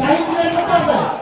Time দিলে করতে হবে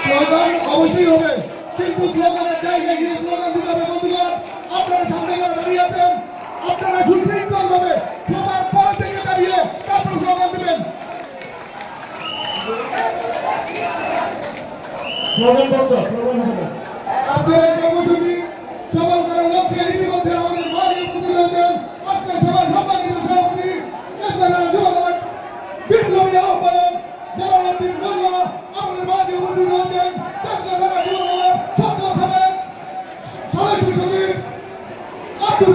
স্লোগান অবশ্যই হবে কিন্তু স্লোগানের জায়গায় গিয়ে স্লোগান দিতে হবে বন্ধুগণ আপনারা সামনে যারা দাঁড়িয়ে আছেন। আপনারা সুশৃঙ্খল ভাবে শ্রবণ করতো, শ্রবণ হবে। আপনারা কর্মসূচি সফল করার লক্ষ্যে ইতিমধ্যে আমাদের মাঝে উপস্থিত হয়েছেন আজকে সবার সম্মানিত সভাপতি যুবদল বিপ্লবী আহ্বায়ক জলালুদ্দিন মোল্লা, আমাদের মাঝে উপস্থিত হয়েছেন যুবদল ছাত্র সভায় সদস্য সচিব আব্দুল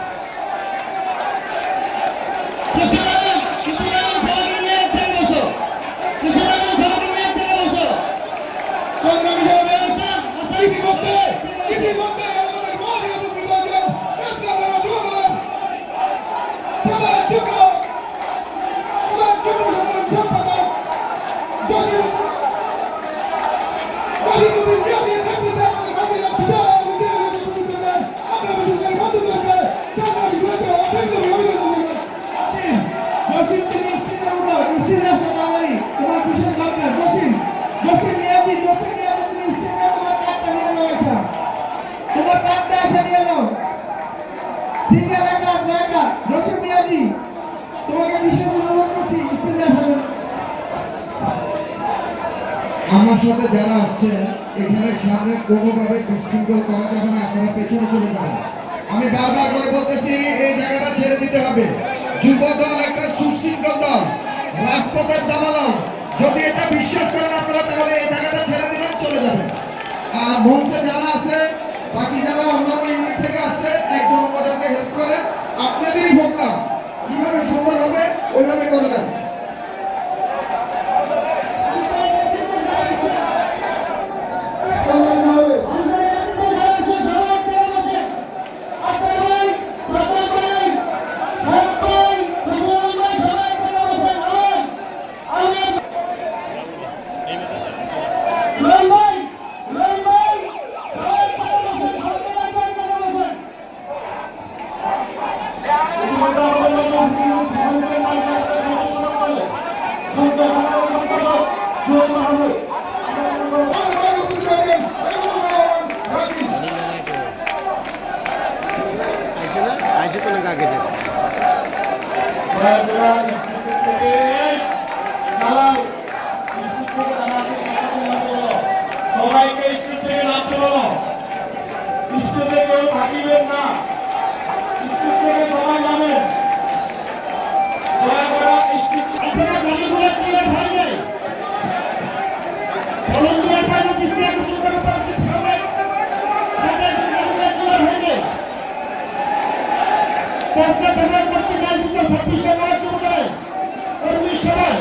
আমার সাথে যারা আসছেন, এখানে সামনে কোনোভাবে বিশৃঙ্খল করা যাবে না, আপনারা পেছনে চলে যাবেন। আমি বারবার করে বলতেছি, এই জায়গাটা ছেড়ে দিতে হবে। যুব দল একটা সুশৃঙ্খল দল, রাজপথের দামাল যদি এটা বিশ্বাস করেন আপনারা, তাহলে এই জায়গাটা ছেড়ে দিলেন চলে যাবেন আর মঞ্চে যারা আছে, বাকি যারা অন্য কিছুক্ষণ আগে যে পথটা ব্যবহার করতে না দিতে ছাব্বিশে মার্চ করে কর্মী সবাই